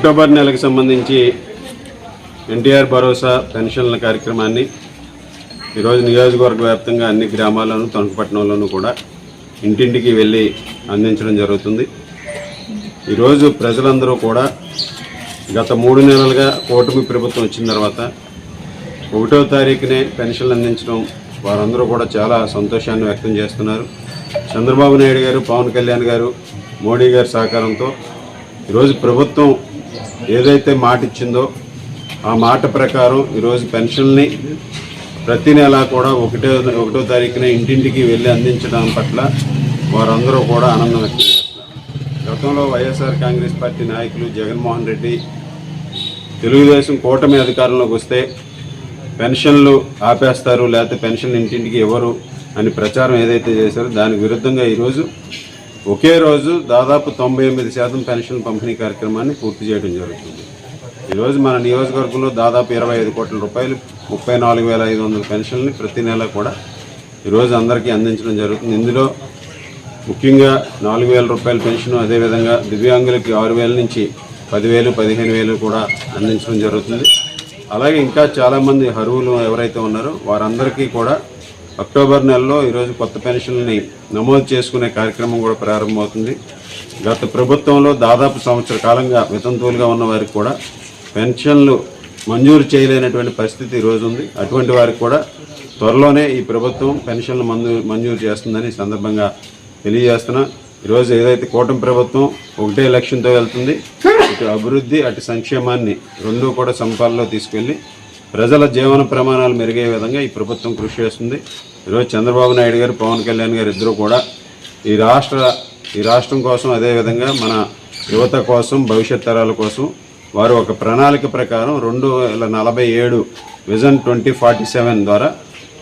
October నెలకు సంబంధించి ఎన్టీఆర్ భరోసా పెన్షన్ల కార్యక్రమాన్ని ఈరోజు నియోజకవర్గ వ్యాప్తంగా అన్ని గ్రామాల్లోనూ తణుకుపట్నంలోనూ కూడా ఇంటింటికి వెళ్ళి అందించడం జరుగుతుంది. ఈరోజు ప్రజలందరూ కూడా గత మూడు నెలలుగా కూటమి ప్రభుత్వం వచ్చిన తర్వాత ఒకటో తారీఖునే పెన్షన్లు అందించడం వారందరూ కూడా చాలా సంతోషాన్ని వ్యక్తం చేస్తున్నారు. చంద్రబాబు నాయుడు గారు పవన్ కళ్యాణ్ గారు మోడీ గారి సహకారంతో ఈరోజు ప్రభుత్వం ఏదైతే మాట ఇచ్చిందో ఆ మాట ప్రకారం ఈరోజు పెన్షన్ని ప్రతి నెల కూడా ఒకటో ఒకటో తారీఖున ఇంటింటికి వెళ్ళి అందించడం పట్ల వారందరూ కూడా ఆనందం వ్యక్తం చేస్తున్నారు. గతంలో వైఎస్ఆర్ కాంగ్రెస్ పార్టీ నాయకులు జగన్మోహన్ రెడ్డి తెలుగుదేశం కూటమి అధికారంలోకి వస్తే పెన్షన్లు ఆపేస్తారు లేకపోతే పెన్షన్ ఇంటింటికి ఇవ్వరు అని ప్రచారం ఏదైతే చేశారో దానికి విరుద్ధంగా ఈరోజు ఒకే రోజు దాదాపు తొంభై ఎనిమిది శాతం పెన్షన్ పంపిణీ కార్యక్రమాన్ని పూర్తి చేయడం జరుగుతుంది. ఈరోజు మన నియోజకవర్గంలో దాదాపు ఇరవై ఐదు కోట్ల రూపాయలు ముప్పై నాలుగు వేల ఐదు వందల పెన్షన్లు ప్రతి నెల కూడా ఈరోజు అందరికీ అందించడం జరుగుతుంది. ఇందులో ముఖ్యంగా నాలుగు వేల రూపాయల పెన్షన్ అదేవిధంగా దివ్యాంగులకి ఆరు వేల నుంచి పదివేలు పదిహేను వేలు కూడా అందించడం జరుగుతుంది. అలాగే ఇంకా చాలామంది అర్హులు ఎవరైతే ఉన్నారో వారందరికీ కూడా అక్టోబర్ నెలలో ఈరోజు కొత్త పెన్షన్ని నమోదు చేసుకునే కార్యక్రమం కూడా ప్రారంభమవుతుంది. గత ప్రభుత్వంలో దాదాపు సంవత్సర కాలంగా వితంతువులుగా ఉన్న వారికి కూడా పెన్షన్లు మంజూరు చేయలేనటువంటి పరిస్థితి ఈరోజు ఉంది. అటువంటి వారికి కూడా త్వరలోనే ఈ ప్రభుత్వం పెన్షన్లు మంజూరు మంజూరు చేస్తుందని సందర్భంగా తెలియజేస్తున్నా. ఈరోజు ఏదైతే కూటమి ప్రభుత్వం ఒకటే లక్ష్యంతో వెళ్తుంది ఇటు అభివృద్ధి అటు సంక్షేమాన్ని రెండూ కూడా సమపాలలో తీసుకెళ్ళి ప్రజల జీవన ప్రమాణాలు మెరుగే విధంగా ఈ ప్రభుత్వం కృషి చేస్తుంది. ఈరోజు చంద్రబాబు నాయుడు గారు పవన్ కళ్యాణ్ గారు ఇద్దరు కూడా ఈ రాష్ట్ర ఈ రాష్ట్రం కోసం అదేవిధంగా మన యువత కోసం భవిష్యత్ తరాల కోసం వారు ఒక ప్రణాళిక ప్రకారం రెండు వేల నలభై ఏడు విజన్ ట్వంటీ ఫార్టీ సెవెన్ ద్వారా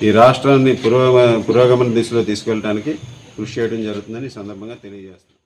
ఈ రాష్ట్రాన్ని పురోగమ పురోగమన దిశలో తీసుకెళ్ళడానికి కృషి చేయడం జరుగుతుందని ఈ సందర్భంగా తెలియజేస్తున్నాను